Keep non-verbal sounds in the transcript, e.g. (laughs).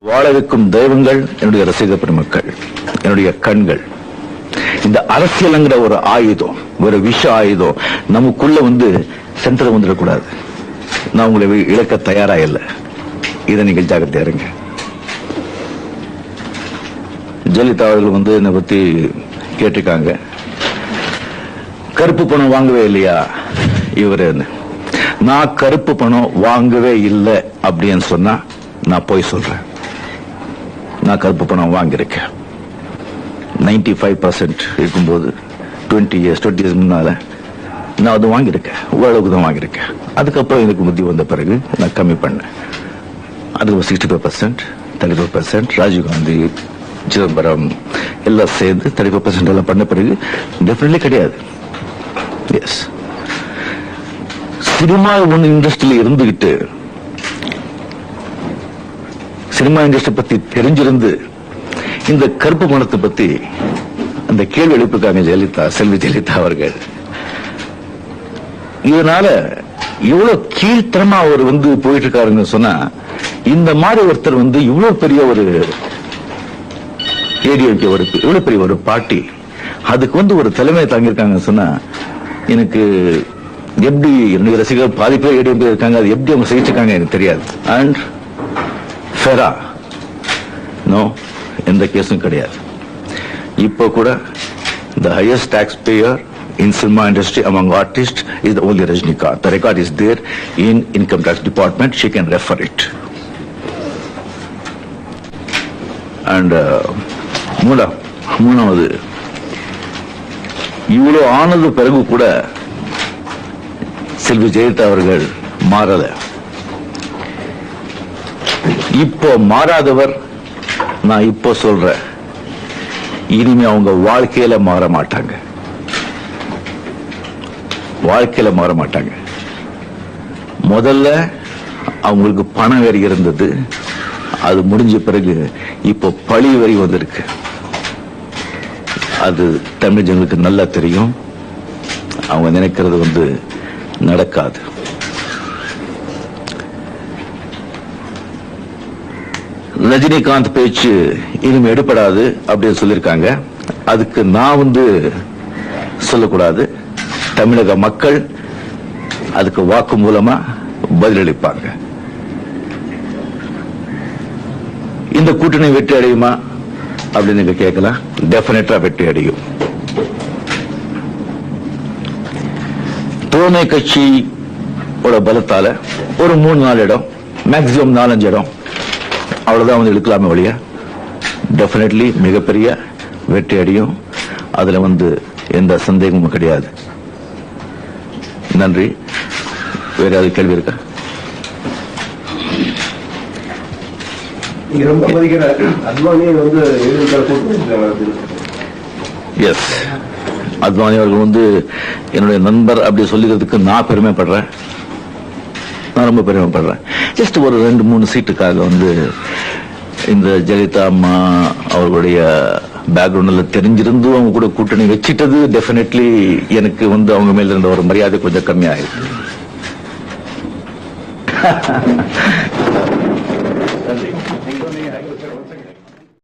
வாழ வைக்கும் தெய்வங்கள் என்னுடைய ரசிக பெருமக்கள் என்னுடைய கண்கள். இந்த அரசியலுங்கிற ஒரு ஆயுதம் ஒரு விஷ ஆயுதம் நமக்குள்ள வந்து சென்டர் வந்துடக்கூடாது. நான் உங்களை இழக்க தயாரா இல்லை. இதை நீங்கள் ஜாக்கிரதையா இருங்க. ஜெயலலிதா அவர்கள் வந்து என்னை பத்தி கேட்டிருக்காங்க. கருப்பு பணம் வாங்கவே இல்லையா? இவரு நான் கருப்பு பணம் வாங்கவே இல்லை அப்படின்னு சொன்னா நான் போய் சொல்றேன். நான் கருப்பு பணம் வாங்கியிருக்கேன். 95% ஃபைவ் பர்சன்ட் இருக்கும்போது டுவெண்ட்டி இயர்ஸ் டுவெண்ட்டி இயர்ஸ் முன்னால் நான் அது வாங்கியிருக்கேன். ஓரளவுக்கு தான் வாங்கியிருக்கேன். அதுக்கப்புறம் எனக்கு புத்தி வந்த பிறகு நான் கம்மி பண்ணேன். அது sixty five percent thirty five percent Rajiv Gandhi Chidambaram எல்லாம் சேர்ந்து தேர்ட்டி ஃபைவ் பர்சன்ட் எல்லாம் பண்ண பிறகு டெஃபினெட்லி கிடையாது. எஸ் சினிமா ஒன்று இண்டஸ்ட்ரியில் இருந்துகிட்டு சினிமா இண்டஸ்ட்ரி பத்தி தெரிஞ்சிருந்து இந்த கருப்பு பணத்தை பத்தி அந்த கேள்வி எழுப்பிருக்காங்க ஜெயலலிதா செல்வி ஜெயலலிதா அவர்கள். இதனால இவ்வளவு கீழ்த்தனமா அவர் வந்து போயிட்டு இருக்காருன்னு சொன்னா இந்த மாதிரி ஒருத்தர் வந்து இவ்வளவு பெரிய ஒரு ஏடிஎம்கே ஒரு இவ்வளவு பெரிய ஒரு பார்ட்டி அதுக்கு வந்து ஒரு தலைமை தாங்கியிருக்காங்கன்னு சொன்னா எனக்கு எப்படி என்னுடைய ரசிகர் பாதி பேர் ஏடிஎம்கே இருக்காங்க அது எப்படி அவங்க சகிச்சிருக்காங்க எனக்கு தெரியாது. அண்ட் ஃபெரா நோ எந்த கேஸும் கிடையாது இப்போ கூட the highest taxpayer in cinema industry among artists is the only Rajnikant. The record is there in income tax department. She can refer it. And uh, மூணா மூணாவது இவ்வளவு ஆனது பிறகு கூட செல்வி ஜெயலலிதா அவர்கள் மாறல இப்போ மாறாதவர் நான் இப்போ சொல்றேன். இனிமே அவங்க வாழ்க்கையில மாற மாட்டாங்க. வாழ்க்கையில மாற மாட்டாங்க. முதல்ல அவங்களுக்கு பணம் வரி இருந்தது. அது முடிஞ்ச பிறகு இப்போ பழி வரி வந்திருக்கு. அது தமிழ் ஜனங்களுக்கு நல்லா தெரியும். அவங்க நினைக்கிறது வந்து நடக்காது. ரஜினிகாந்த் பேச்சு இனிமே எடுபடாது அப்படின்னு சொல்லியிருக்காங்க. அதுக்கு நான் வந்து சொல்லக்கூடாது. தமிழக மக்கள் அதுக்கு வாக்கு மூலமா பதிலளிப்பாங்க. இந்த கூட்டணி வெற்றி அடையுமா அப்படின்னு நீங்க கேட்கலாம். டெபினட்டா வெற்றி அடையும். தோழமை கட்சியோட பலத்தால ஒரு மூணு நாலு இடம் மேக்சிமம் நாலஞ்சு இடம். அவ்வளவுதான் வந்து எடுக்கலாமே வழியா டெஃபினெட்லி மிகப்பெரிய வெற்றி அடையும். அதுல வந்து எந்த சந்தேகமும் கிடையாது. நன்றி. வேற ஏதாவது கேள்வி இருக்கா? எஸ் அத்வானி அவர்கள் வந்து என்னுடைய நண்பர் அப்படி சொல்லிக்கிறதுக்கு நான் பெருமைப்படுறேன். நான் ரொம்ப பெருமைப்படுறேன். ஜஸ்ட் ஒரு ரெண்டு மூணு சீட்டுக்காக வந்து இந்த ஜெயலலிதா அம்மா அவர்களுடைய பேக்ரவுண்டில் தெரிஞ்சிருந்து அவங்க கூட கூட்டணி வச்சுட்டது டெஃபினெட்லி எனக்கு வந்து அவங்க மேல இருந்த ஒரு மரியாதை கொஞ்சம் கம்மியாயிருக்கு. (laughs) (laughs) நன்றி